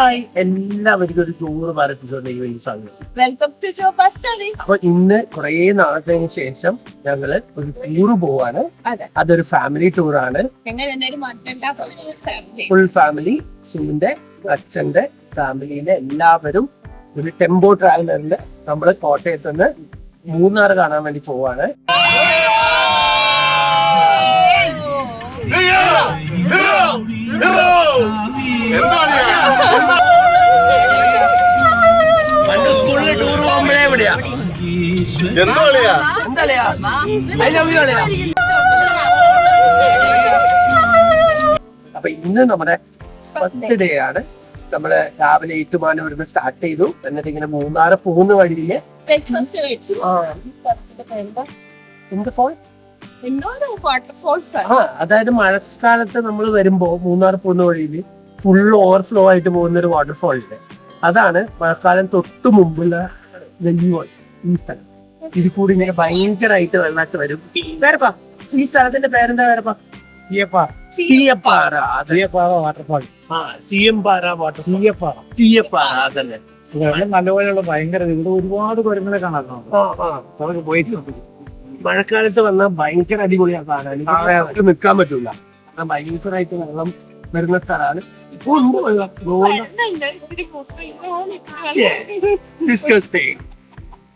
Hi എല്ലാവർക്കും ഒരു tour പറപ്പിച്ചുകൊണ്ടെങ്കിൽ വലിയ സ്വാഗതം. വെൽക്കം ടു ജോബ സ്റ്റഡീസ് അപ്പൊ ഇന്ന് കുറെ നാളത്തിന് ശേഷം ഞങ്ങൾ ഒരു ടൂർ പോവാണ്. അതെ. അതൊരു ഫാമിലി ടൂറാണ് ഞങ്ങൾ എന്തായാലും മാറ്റണ്ട ഫാമിലി ഫുൾ ഫാമിലി സുമിന്റെ അച്ഛന്റെ ഫാമിലിയിലെ എല്ലാവരും ഒരു ടെമ്പോ ട്രാവലറിൽ നമ്മൾ കോട്ടയത്ത് നിന്ന് മൂന്നാർ കാണാൻ വേണ്ടി പോവാണ്. എന്താ കളിയാ? എന്താ ഐ ലവ് യു അളിയാ അപ്പൊ ഇന്ന് നമ്മുടെ ഫസ്റ്റ് ഡേ ആണ്. നമ്മൾ രാവിലെ ഏറ്റുമാനം ഇവിടുന്ന് സ്റ്റാർട്ട് ചെയ്തു. എന്നിട്ട് ഇങ്ങനെ മൂന്നാറ് പോകുന്ന വഴിയിൽ ബ്രേക്ക്ഫാസ്റ്റ് കഴിച്ചു. ആ, എന്താ എന്ത് ഫോൺ ആ അതായത് മഴക്കാലത്ത് നമ്മൾ വരുമ്പോ മൂന്നാർ പോകുന്ന വഴിയിൽ ഫുൾ ഓവർഫ്ലോ ആയിട്ട് പോകുന്ന ഒരു വാട്ടർഫോൾ ഉണ്ട് അതാണ് മഴക്കാലം തൊട്ട് മുമ്പുള്ള വെല്ലുവോൾ ഈ സ്ഥലം. ഇതിൽ കൂടി ഇങ്ങനെ ഭയങ്കരമായിട്ട് വെള്ളമായിട്ട് വരും. വേറെപ്പാ ഈ സ്ഥലത്തിന്റെ പേരെന്താ വേറെപ്പാ? ചീയപ്പാറ. അതെ. ചീയപ്പാറ വാട്ടർഫാൾ. ആ ചീയമ്പാറ വാട്ടർ ചീയപ്പാറ. ചീയപ്പാറ അതന്നെ. വെള്ളം നല്ലപോലെയുള്ള ഭയങ്കര ഇത്. ഇവിടെ ഒരുപാട് കുരങ്ങളെ കാണാൻ നമുക്ക്. പോയിട്ട് മഴക്കാലത്ത് വന്നാൽ ഭയങ്കര അടിപൊളിയാണ് കാണാൻ നിൽക്കാൻ പറ്റൂല. ഭയങ്കരമായിട്ട് വെള്ളം വരുന്ന സ്ഥലമാണ്. ഇപ്പൊ ഉണ്ട് വെള്ളം.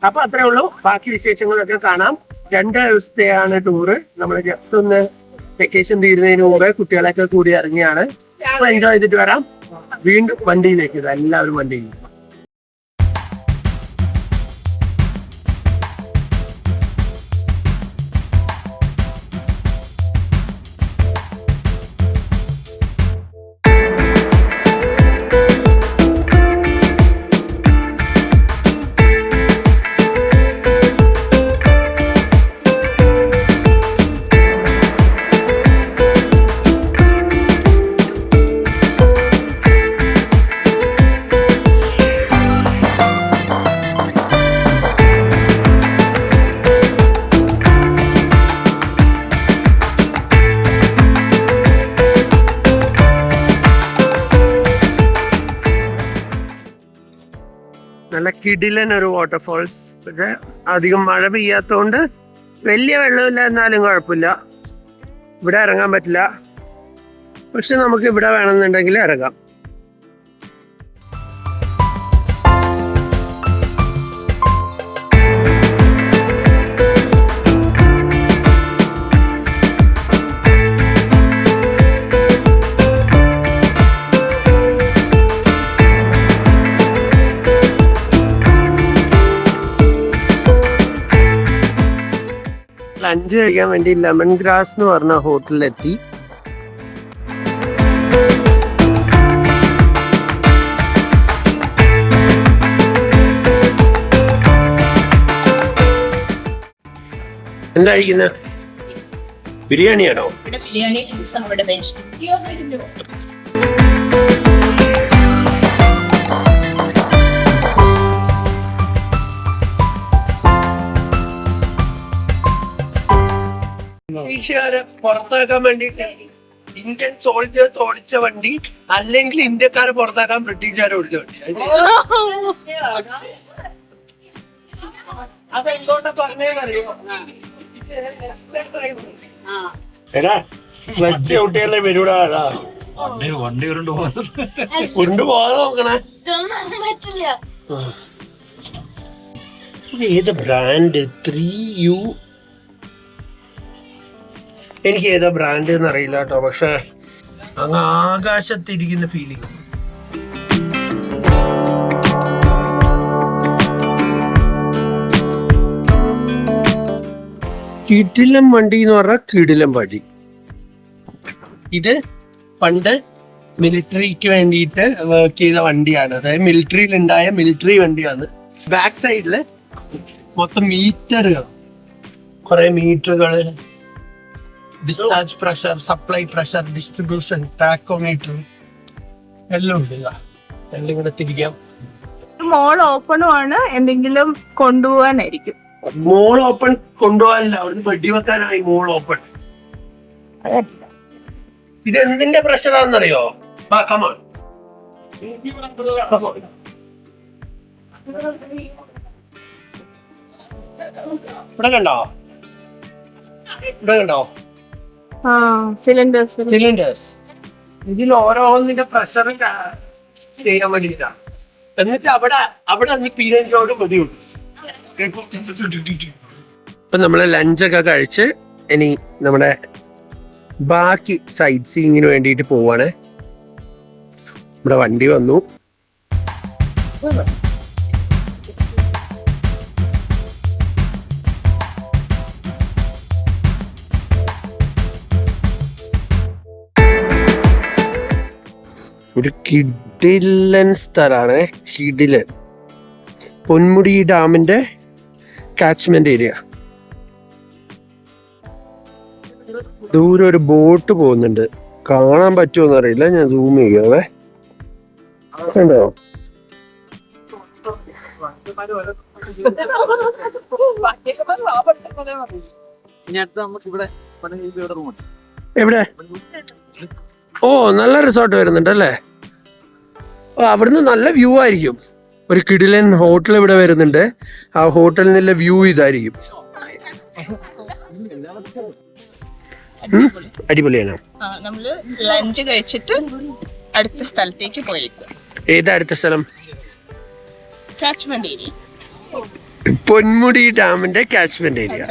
അപ്പൊ അത്രേ ഉള്ളൂ. ബാക്കി വിശേഷങ്ങളൊക്കെ കാണാം. രണ്ട് ദിവസത്തെയാണ് ടൂറ് നമ്മൾ ജസ്റ്റ് ഒന്ന് വെക്കേഷൻ തീരുന്നതിന് മുമ്പ് കുട്ടികളൊക്കെ കൂടി ഇറങ്ങിയാണ്. അപ്പൊ എൻജോയ് ചെയ്തിട്ട് വരാം. വീണ്ടും വണ്ടിയിലേക്ക്. എല്ലാവരും വണ്ടിയിൽ കിടിലൻ ഒരു വാട്ടർഫോൾസ് പക്ഷെ അധികം മഴ പെയ്യാത്തോണ്ട് വലിയ വെള്ളമില്ല എന്നാലും കുഴപ്പമില്ല. ഇവിടെ ഇറങ്ങാൻ പറ്റില്ല. പക്ഷെ നമുക്ക് ഇവിടെ വേണമെന്നുണ്ടെങ്കിൽ ഇറങ്ങാം. ലഞ്ച് കഴിക്കാൻ വേണ്ടി ലെമൺ ഗ്രാസ് എന്ന് പറഞ്ഞ ഹോട്ടലിലെത്തി. എന്താ കഴിക്കുന്നത് ബിരിയാണിയാണോ? ഇവിടെ ബിരിയാണി ബ്രിട്ടീഷുകാരെ പുറത്താക്കാൻ വേണ്ടിട്ട് ഇന്ത്യൻ സോൾജേഴ്സ് ഓടിച്ച വണ്ടി അല്ലെങ്കിൽ ഇന്ത്യക്കാരെ പുറത്താക്കാൻ ബ്രിട്ടീഷുകാരെ ഓടിച്ച വണ്ടി. അതെന്തുകൊണ്ടാ പറഞ്ഞേന്നറിയോ എടാ വരൂടാ എടാ. വണ്ടി വണ്ടി ഉരുണ്ട് പോകുന്നത്. ഉരുണ്ട് പോകാതെ നോക്കണേ. പറ്റില്ല. ഇത് ഏത് ബ്രാൻഡ് ത്രീ യു എനിക്ക് ഏതാ ബ്രാൻഡ് എന്ന് അറിയില്ല കേട്ടോ പക്ഷെ അങ്ങ് ആകാശത്തിരിക്കുന്ന ഫീലിംഗ് കിടിലം വണ്ടി എന്ന് പറഞ്ഞാൽ കിടിലം വണ്ടി ഇത് പണ്ട് മിലിറ്ററിക്ക് വേണ്ടിയിട്ട് വർക്ക് ചെയ്ത വണ്ടിയാണ്. അതായത് മിലിറ്ററിയിൽ ഉണ്ടായ മിലിറ്ററി വണ്ടിയാണ്. ബാക്ക് സൈഡിൽ മൊത്തം മീറ്ററുകൾ കുറെ മീറ്ററുകൾ discharge pressure supply pressure distribution tachometer എല്ലാം ഉണ്ട് എല്ലാം ഇങ്ങനെ തിരിക്കാം. മോൾ ഓപ്പണും ആണ് എന്തെങ്കിലും കൊണ്ടുപോകാനായിരിക്കും. മോൾ ഓപ്പൺ കൊണ്ടുപോകാനില്ല. അവിടുന്ന് വെടിവെക്കാനായി മോൾ ഓപ്പൺ ഇത് എന്തിന്റെ പ്രഷറാണെന്നറിയോ കമാൺ ഇവിടെ കണ്ടോ? ഇവിടെ കണ്ടോ? സിലിണ്ടേഴ്സ് സിലിണ്ടേഴ്സ് ഇതിൽ ഓരോന്നിന്റെ പ്രഷർ ചെയ്യാൻ വേണ്ടിയിട്ടാണ് എന്നിട്ട് അവിടെ അവിടെ നീ പീരഞ്ചോട് മതിയുള്ളൂ ഇപ്പൊ നമ്മൾ ലഞ്ചൊക്കെ കഴിച്ച് ഇനി നമ്മുടെ ബാക്കി സൈറ്റ് സീയിങ്ങിന് വേണ്ടിയിട്ട് പോവാണ്. നമ്മുടെ വണ്ടി വന്നു. ഒരു കിഡിലൻ സ്ഥലമാണ് കിഡിലൻ പൊന്മുടി ഡാമിന്റെ കാച്ച്മെന്റ് ഏരിയ ദൂരെ ഒരു ബോട്ട് പോകുന്നുണ്ട്. കാണാൻ പറ്റുമോ അറിയില്ല. ഞാൻ സൂം ചെയ്യാവേ. എവിടെ? ഓ നല്ല റിസോർട്ട് വരുന്നുണ്ട് അല്ലേ ഓ അവിടുന്ന് നല്ല വ്യൂ ആയിരിക്കും. ഒരു കിടിലൻ ഹോട്ടൽ ഇവിടെ വരുന്നുണ്ട്. ആ ഹോട്ടലിൽ നിന്നുള്ള വ്യൂ ഇതായിരിക്കും. അടിപൊളിയാണ്. നമ്മൾ ലഞ്ച് കഴിച്ചിട്ട് അടുത്ത സ്ഥലത്തേക്ക് പോയിരിക്കും ഏതാ അടുത്ത സ്ഥലം? കാച്ച്മെന്റ് ഏരിയ പൊന്മുടി ഡാമിന്റെ കാച്ച്മെന്റ് ഏരിയ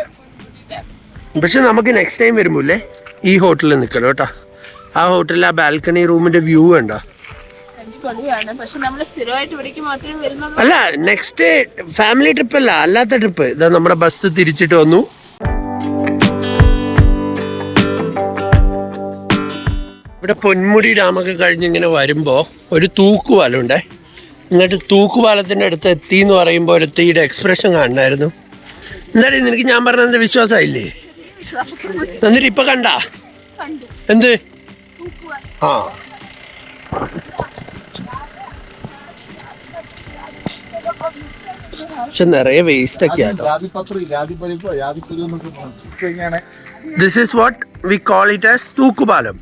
പക്ഷെ നമുക്ക് നെക്സ്റ്റ് ടൈം വരുമ്പോല്ലേ ഈ ഹോട്ടലിൽ നിൽക്കണം കേട്ടോ ആ ഹോട്ടലിൽ ആ ബാൽക്കണി റൂമിന്റെ വ്യൂ ഉണ്ടോ അല്ല നെക്സ്റ്റ് ഫാമിലി ട്രിപ്പ് അല്ല അല്ലാത്ത ട്രിപ്പ് ഇതാ നമ്മുടെ ബസ് തിരിച്ചിട്ട് വന്നു. ഇവിടെ പൊന്മുടി ഡാമൊക്കെ കഴിഞ്ഞിങ്ങനെ വരുമ്പോൾ ഒരു തൂക്കുപാലമുണ്ടേ. എന്നിട്ട് തൂക്കുപാലത്തിന്റെ അടുത്ത് എത്തി എന്ന് പറയുമ്പോൾ ഒരു തീയുടെ എക്സ്പ്രഷൻ കാണണമായിരുന്നു എന്തായാലും നിനക്ക് ഞാൻ പറഞ്ഞത് വിശ്വാസമായില്ലേ എന്നിട്ട് ഇപ്പൊ കണ്ട. എന്ത്? ആ. പക്ഷെ നിറയെ വേസ്റ്റ് ഒക്കെ this is what we call it as തൂക്കുപാലം.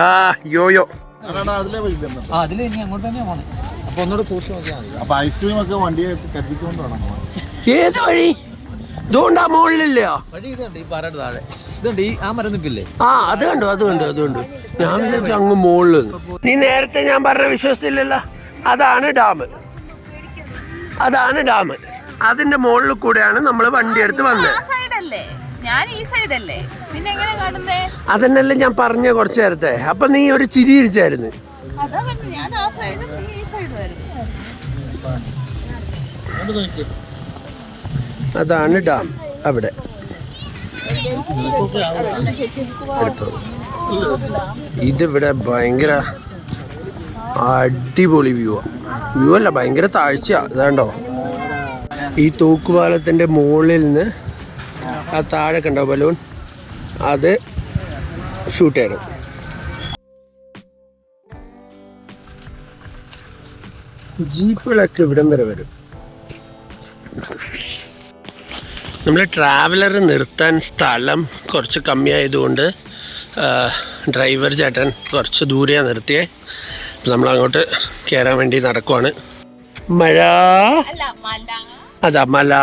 ആ യോയോ. അതിൽ ഇനി അങ്ങോട്ട് തന്നെയാ പോണേ. അപ്പൊ ഒന്നുകൂടെ സൂക്ഷിച്ച് നോക്കിയാൽ മതി. അപ്പൊ ഐസ്ക്രീം ഒക്കെ വണ്ടിയെ കരുതിക്കൊണ്ട് വേണം പോകാൻ. ഏത് വഴി? ഇതുകൊണ്ടാ മുകളിലില്ല വഴി ഇതുണ്ട് ഈ പാറയുടെ താഴെ. ഇതുണ്ട് ഈ ആ മരം ആ അത് കണ്ടു അത് കണ്ടു അത് കണ്ടു. ഞാൻ വിചാരിച്ചു അങ്ങ് മുകളിൽ നീ നേരത്തെ ഞാൻ പറഞ്ഞ വിശ്വസിച്ചില്ലല്ലോ. അതാണ് ഡാം. അതാണ് ഡാം. അതിന്റെ മുകളിൽ കൂടെയാണ് നമ്മൾ വണ്ടി എടുത്ത് വന്നത്. സൈഡല്ലേ? ഞാൻ ഈ സൈഡല്ലേ? പിന്നെ എങ്ങനെ കാണുന്നേ? അതന്നെല്ലാം ഞാൻ പറഞ്ഞ കൊറച്ചു നേരത്തെ. അപ്പൊ നീ ഒരു ചിരിയിരിച്ചായിരുന്നു അതാ പറഞ്ഞു ഞാൻ ആ സൈഡ് നീ ഈ സൈഡ് അതാണ് ഡാം അവിടെ. ഇതിവിടെ ഭയങ്കര അടിപൊളി വ്യൂ വ്യൂ അല്ല ഭയങ്കര താഴ്ച ഇതാണ്ടോ? ഈ തൂക്കുപാലത്തിന്റെ മുകളിൽ നിന്ന് ആ താഴെ കണ്ടോ ബലൂൺ അത് ഷൂട്ട് ചെയ്യണം. ജീപ്പുകളൊക്കെ ഇവിടം വരെ വരും. നമ്മൾ ട്രാവലർ നിർത്താൻ സ്ഥലം കുറച്ച് കമ്മിയായതുകൊണ്ട് ഡ്രൈവർ ചേട്ടൻ കുറച്ച് ദൂരെയാണ് നിർത്തിയേ. നമ്മൾ അങ്ങോട്ട് കയറാൻ വേണ്ടി നടക്കുവാണ്. മഴ? അതാ മല.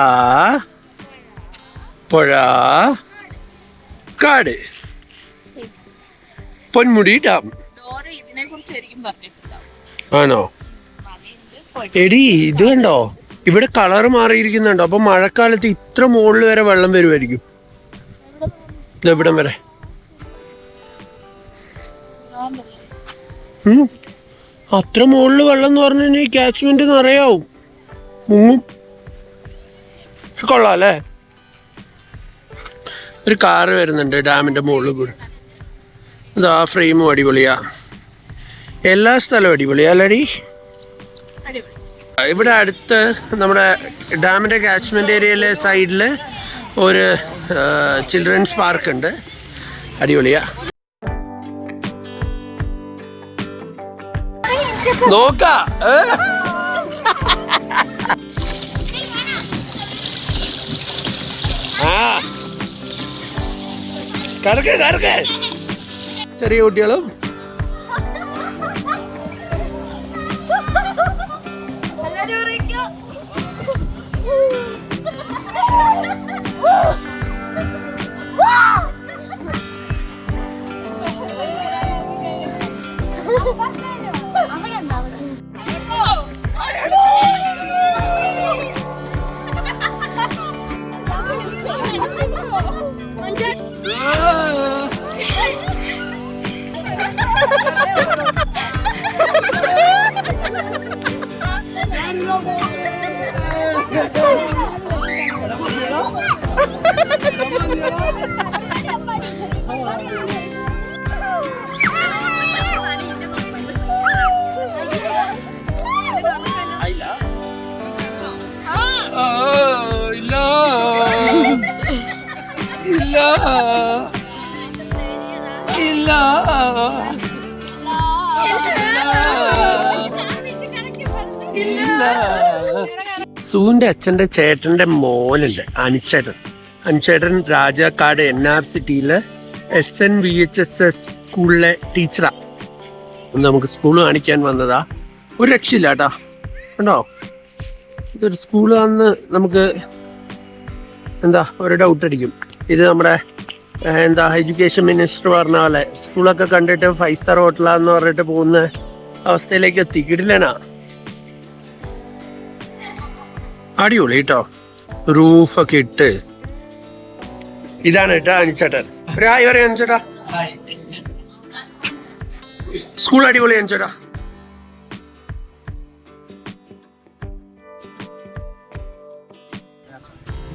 പുഴ. കാട്. പൊന്മുടി ഡാം. ആണോ? എടി ഇത് കണ്ടോ? ഇവിടെ കളർ മാറിയിരിക്കുന്നുണ്ട്. അപ്പൊ മഴക്കാലത്ത് ഇത്ര മുകളിൽ വരെ വെള്ളം വരുമായിരിക്കും എവിടം വരെ. അത്ര മുകളിൽ വെള്ളം എന്ന് പറഞ്ഞു കഴിഞ്ഞാൽ ക്യാച്ച്മെന്റ് നിറയാവും. മുങ്ങും. കൊള്ളാം അല്ലേ? ഒരു കാറ് വരുന്നുണ്ട് ഡാമിന്റെ മുകളിൽ കൂടെ. അതാ ഫ്രെയിമും അടിപൊളിയാ. എല്ലാ സ്ഥലവും അടിപൊളിയാ അല്ലടി? ഇവിടെ അടുത്ത് നമ്മുടെ ഡാമിന്റെ കാച്ച്മെന്റ് ഏരിയയിലെ സൈഡിൽ ഒരു ചിൽഡ്രൻസ് പാർക്ക് ഉണ്ട്. അടിപൊളിയാ. നോക്ക. ചെറിയ കുട്ടികളും ഇല്ല സൂന്റെ അച്ഛന്റെ ചേട്ടന്റെ മോനുണ്ട് അനുചേട്ടൻ അനുചേട്ടൻ രാജാക്കാട് എൻ ആർ സിറ്റിയിലെ S N V H S S സ്കൂളിലെ ടീച്ചറാ. നമുക്ക് സ്കൂൾ കാണിക്കാൻ വന്നതാ ഒരു രക്ഷയില്ല കേട്ടാ. കണ്ടോ? ഇതൊരു സ്കൂളാന്ന് നമുക്ക് എന്താ ഒരു ഡൗട്ട് അടിക്കും. ഇത് നമ്മുടെ എന്താ എഡ്യൂക്കേഷൻ മിനിസ്റ്റർ പറഞ്ഞ പോലെ സ്കൂളൊക്കെ കണ്ടിട്ട് ഫൈവ് സ്റ്റാർ ഹോട്ടലാന്ന് പറഞ്ഞിട്ട് പോകുന്ന അവസ്ഥയിലേക്ക് എത്തിക്കിടില്ലനാ അടിപൊളി കേട്ടോ. റൂഫൊക്കെ ഇട്ട്. ഇതാണ് കേട്ടോ അനിച്ചേട്ടൻ ഒരു ഹായ് സ്കൂൾ അടിപൊളി അനിച്ചേട്ടാ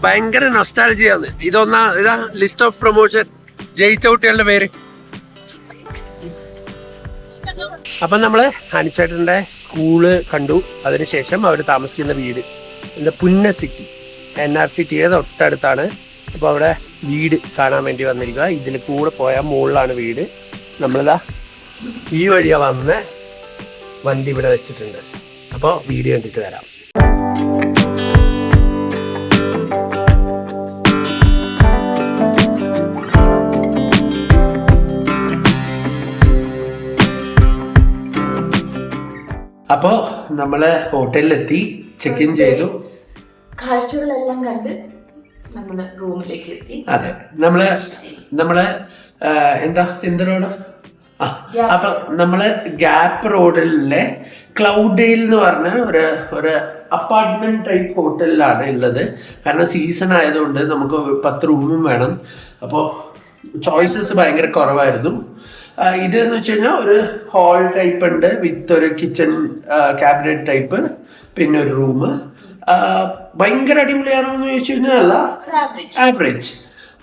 ഭയങ്കര നൊസ്റ്റാലജിയാണ് ഇതൊന്നാ ഇതാ ലിസ്റ്റ് ഓഫ് പ്രൊമോഷൻ ജയിച്ച കുട്ടികളുടെ പേര്. അപ്പം നമ്മൾ ഹനിച്ചേട്ടന്റെ സ്കൂൾ കണ്ടു. അതിനുശേഷം അവർ താമസിക്കുന്ന വീട്. എന്താ പുന്ന സിറ്റി എൻ ആർ സി ടിയുടെ തൊട്ടടുത്താണ്. അപ്പോൾ അവിടെ വീട് കാണാൻ വേണ്ടി വന്നിരിക്കുക. ഇതിൽ കൂടെ പോയാൽ മുകളിലാണ് വീട്. നമ്മളിതാ ഈ വഴിയാണ് വന്ന് വണ്ടി ഇവിടെ വെച്ചിട്ടുണ്ട്. അപ്പോൾ വീഡിയോ കണ്ടിട്ട് വരാം. അപ്പോൾ നമ്മൾ ഹോട്ടലിലെത്തി. ചെക്ക് ഇൻ ചെയ്തു. കാഴ്ചകളെല്ലാം കണ്ട് നമ്മൾ റൂമിലേക്ക് എത്തി. അതെ. നമ്മൾ നമ്മൾ എന്താ എന്ത് റോഡ്? ആ അപ്പൊ നമ്മൾ ഗ്യാപ്പ് റോഡിലെ ക്ലൗഡേൽ എന്ന് പറഞ്ഞ ഒരു ഒരു അപ്പാർട്ട്മെന്റ് ടൈപ്പ് ഹോട്ടലിലാണ് ഉള്ളത്. കാരണം സീസൺ ആയതുകൊണ്ട് നമുക്ക് പത്ത് റൂമും വേണം. അപ്പോൾ ചോയ്സസ് ഭയങ്കര കുറവായിരുന്നു. ഇത് എന്ന് വെച്ച് കഴിഞ്ഞാൽ ഒരു ഹാൾ ടൈപ്പ് ഉണ്ട്. വിത്ത് ഒരു കിച്ചൺ ക്യാബിനറ്റ് ടൈപ്പ് പിന്നെ ഒരു റൂം ഭയങ്കര അടിപൊളിയാണോ എന്ന് ചോദിച്ചു കഴിഞ്ഞാൽ അല്ല ആവറേജ്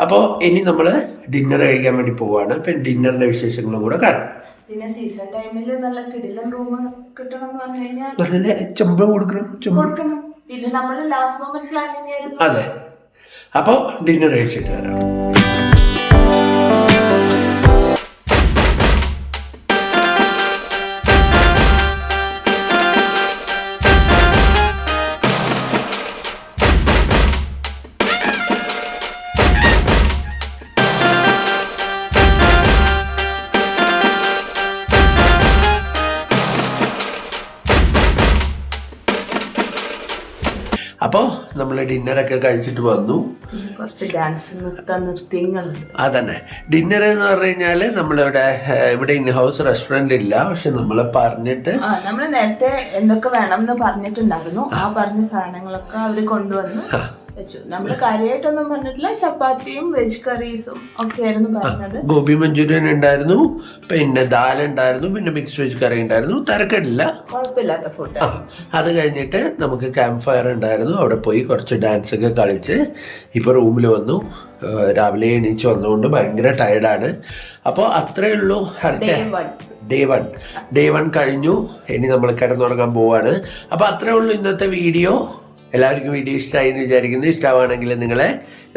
അപ്പോൾ ഇനി നമ്മൾ ഡിന്നർ കഴിക്കാൻ വേണ്ടി പോവാണ്. പിന്നെ ഡിന്നറിന്റെ വിശേഷങ്ങളും കൂടെ കാണാം. പിന്നെ സീസൺ ടൈമിൽ നല്ല കിടിലൻ റൂം കിട്ടണം എന്ന് പറഞ്ഞു കഴിഞ്ഞാൽ നല്ല ചെമ്പ് കൊടുക്കണം പിന്നെ നമ്മൾ ലാസ്റ്റ് മൊമെന്റ് പ്ലാനിങ് അതെ. അപ്പോ ഡിന്നർ കഴിച്ചിട്ട് വരാം. ഡിന്നറൊക്കെ കഴിച്ചിട്ട് വന്നു. കുറച്ച് ഡാൻസ് നൃത്ത നൃത്യങ്ങളുണ്ട്. അതന്നെ. ഡിന്നർ എന്ന് പറഞ്ഞു കഴിഞ്ഞാൽ നമ്മളിവിടെ ഇവിടെ ഇൻ ഹൗസ് റെസ്റ്റോറന്റ് ഇല്ല. പക്ഷെ നമ്മൾ പറഞ്ഞിട്ട് നമ്മൾ നേരത്തെ എന്തൊക്കെ വേണം എന്ന് പറഞ്ഞിട്ടുണ്ടായിരുന്നു. ആ പറഞ്ഞ സാധനങ്ങളൊക്കെ അവർ കൊണ്ടുവന്ന് വെച്ചു. നമ്മൾ കാര്യമായിട്ടൊന്നും പറഞ്ഞിട്ടില്ല. ചപ്പാത്തിയും വെജ് കറീസും ഒക്കെ ആയിരുന്നു പറഞ്ഞത്. ഗോപി മഞ്ചൂരിയൻ ഉണ്ടായിരുന്നു. പിന്നെ ദാൽ ഉണ്ടായിരുന്നു. പിന്നെ മിക്സ് വെജ് കറി ഉണ്ടായിരുന്നു. തിരക്കിടില്ല. കുഴപ്പമില്ലാത്ത ഫുഡ് അത് കഴിഞ്ഞിട്ട് നമുക്ക് ക്യാമ്പ് ഫയർ ഉണ്ടായിരുന്നു. അവിടെ പോയി കുറച്ച് ഡാൻസ് ഒക്കെ കളിച്ച് ഇപ്പോൾ റൂമിൽ വന്നു. രാവിലെ എണീച്ച് വന്നുകൊണ്ട് ഭയങ്കര ടയർഡാണ് അപ്പോൾ അത്രേ ഉള്ളൂ. ഡേ വൺ ഡേ വൺ കഴിഞ്ഞു. ഇനി നമ്മൾ കിടന്നുറങ്ങാൻ പോവാണ്. അപ്പോൾ അത്രേ ഉള്ളൂ ഇന്നത്തെ വീഡിയോ എല്ലാവർക്കും വീഡിയോ ഇഷ്ടമായി എന്ന് വിചാരിക്കുന്നു. ഇഷ്ടമാണെങ്കിൽ നിങ്ങൾ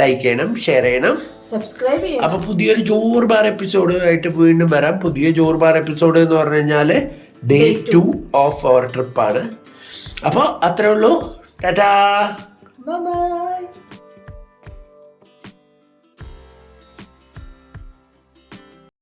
ലൈക്ക് ചെയ്യണം ഷെയർ ചെയ്യണം. സബ്സ്ക്രൈബ് ചെയ്യണം. അപ്പൊ പുതിയൊരു ജോർബാർ എപ്പിസോഡ് ആയിട്ട് വീണ്ടും വരാം. പുതിയ ജോർബാർ എപ്പിസോഡ് എന്ന് പറഞ്ഞു കഴിഞ്ഞാൽ ഡേ ടു ഓഫ് അവർ ട്രിപ്പാണ് അപ്പോൾ അത്രേ ഉള്ളൂ. ടാറ്റാ. ബൈ